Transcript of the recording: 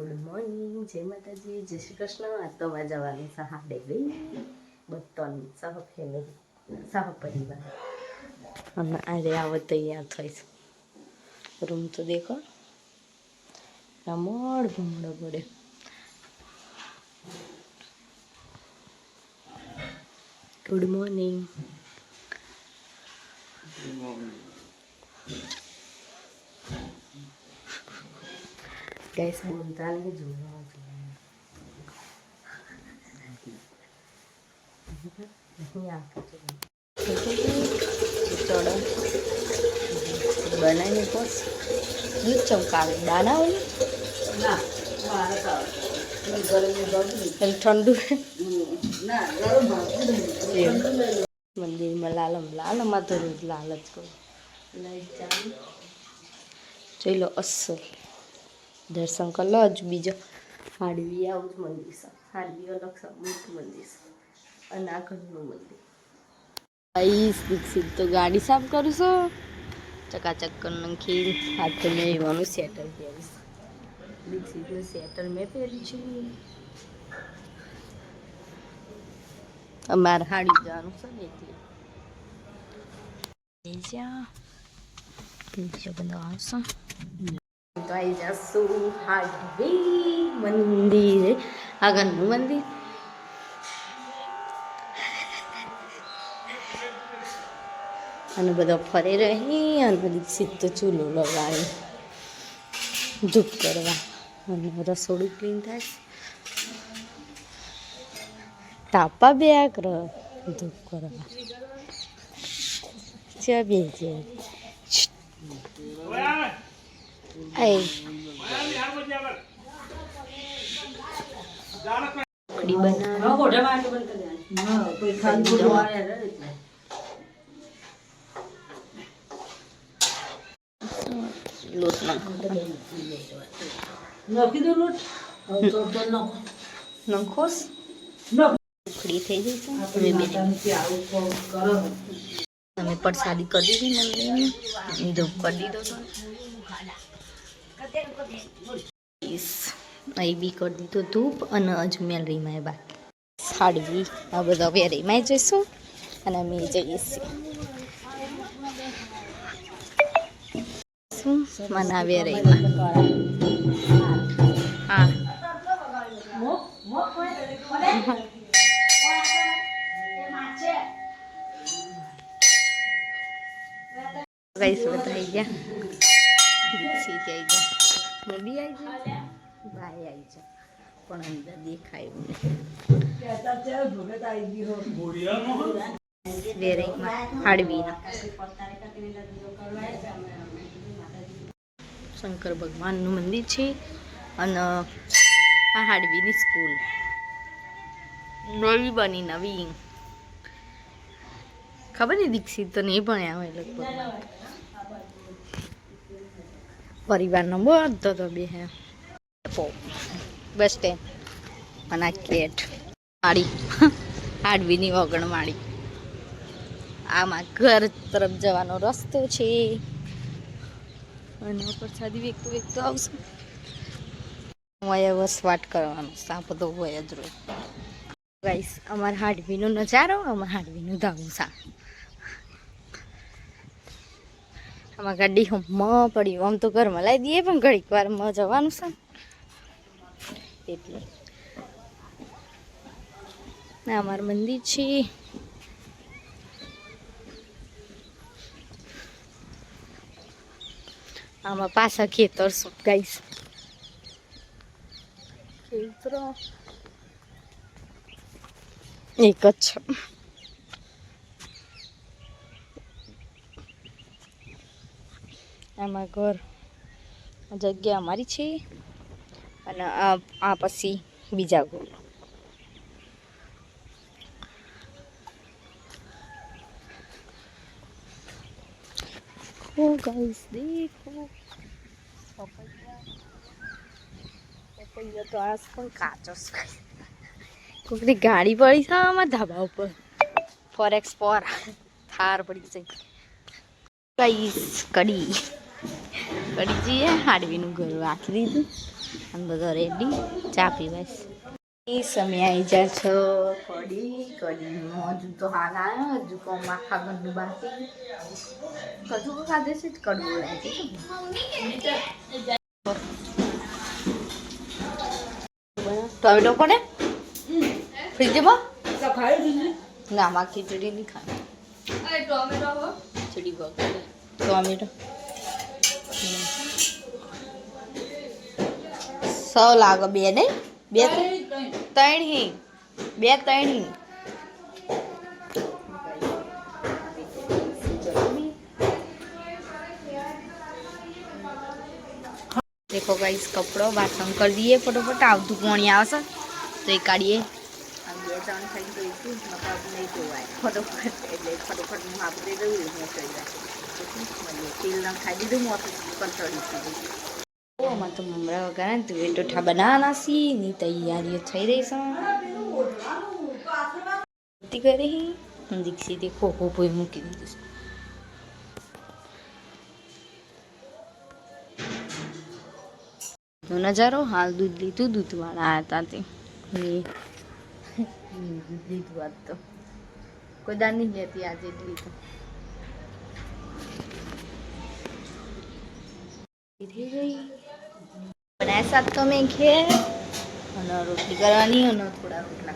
Good morning, જય માતાજી, જય શ્રી કૃષ્ણ. આ તો માં જવાનું છે હાડે ગઈ સહ ફેમિલી સહ પરિવાર. અને આજે આવો તૈયાર થઈશ રૂમ તો દેખો. રમણ ભમણો પડે. Good morning. ગેસ બોલતા નહીં જોવા બનાવીને પોસ દૂધ ચમકાવે દાના હોય ના ઠંડુ. મંદિરમાં લાલમ લાલમાં તો લાલ જ કરું જોઈ લો અસલ દર્શન કરી લો, હજુ બીજો. હાડવી આવું જ મંદિર છે. હાડવી અલગ સમૃદ્ધ મંદિર છે. અને આગળનું મંદિર. આઈસ દીક્ષિત તો ગાડી સાફ કરું છું. ચકાચક કરી નાખી મેં એવાનું સેટર પહેરીશ દીક્ષિતનું સેટર મેં પહેર્યું છે. અમારે હાડી જવાનું છે ને એટલે. બીજા બધો આવશે. તો આવી જશું હાડવી મંદિર. આગળનું મંદિર. અને બધો ફરી રહી અને દીક્ષિત તો ચૂલો લગાવે. ધૂપ કરવા. અને રસોડું ક્લીન થાય તાપા બે આકર ધૂપ કરવા. ચા બે છે નખોસ નાખો. ઉખડી થઈ કોમ કરો. તમે પ્રસાદી કરી દીધી ધૂપ કરી દીધો તો અહીં બી કરી દીધો ધૂપ અને અજમેલ રીમાય બાકી. સાડવી આ બધા હવે રીમાય જઈશું અને અમે જઈએ છીએ શું મનાવે રહીમાં હા. ગઈસ, બધા ગયા. દીક્ષિત આવી જા. મમ્મી આવી જા. ભાઈ આવી જા. પણ અંદર દેખાય હાડવીના. શંકર ભગવાનનું મંદિર છે અને આ હાડવીની સ્કૂલ. નવી બની, નવી. ખબર નહીં દીક્ષિત તો નહીં ભણ્યા હોય લગભગ. પરિવારનો બધો તો બે હે. બસ સ્ટેન્ડ અને આ કેટ. માળી હાડવીની વગણ માળી આમાં ઘર તરફ જવાનો રસ્તો છે. અને પ્રસાદી વેકતો વેકતો આવશે. અહીંયા વસવાટ કરવાનો. સાપ તો હોય જ રોજ. ગાઈસ, અમાર હાડવીનો નજારો, અમાર હાડવીનું ધાવું સા આમાં ગાડી મ પડી આમ તો ઘરમાં લાવી દઈએ પણ ઘડીક વાર મ જવાનું છે. એટલે. ને અમારું મંદિર છે. આમાં પાછા ખેતર શું ગાઈશ ખેતર. એક જ એમાં ઘર જગ્યા અમારી છે. અને આ આ પછી બીજા ઘર. ઓ ગાઈસ દેખો. પપૈયા તો આજ પણ કાચો છે. ગાડી પડી છે આમાં ધાબા ઉપર. ફોર એક્સ ફોર થાર પડી છે. ગાઈસ કડી. કડી જઈએ હાડવીનું ઘર રાખી દીધું. અને બધો રેડી ચા પીવાય એ સમય આવી જા છો કડી કડી હજુ તો હાલ આવ્યો હજુ કોમ માખા ઘરનું બાકી. કજુ ખાધે છે જ કડવું ટમેટો પડે ફ્રીજમાં? ના માં ખીચડી નહીં ખાવી. ખીચડી વગર. ટોમેટો. સો લાગે બે નહીં બે ત્રણ હી બે ત્રણ હી देखो गाइस कपड़ो वासण कर दिए फटाफट આવતું કોણી આવશે તો એ કાઢીએ આમ બે ત્રણ થઈ ગઈ છું મતલબ નહીં જોવાય ફટોફટ એટલે ફટોફટ હું આપણે દઉં એટલે હું ચડી જાય પછી તેલ ખાઈ દીધું દીધું ને તૈયારીઓ થઈ રહી છે કરી ખોખો ભોય મૂકી દીધું છે નજારો હાલ દૂધ લીધું, દૂધવાળા વાળા હતા તે. દૂધ લીધું તો. કોઈ દાન નહીં લેતી આજે લીધું બનાવ્યા સાત તો મેં ઘેર. અને રોટલી કરવાની અને થોડા રોટલા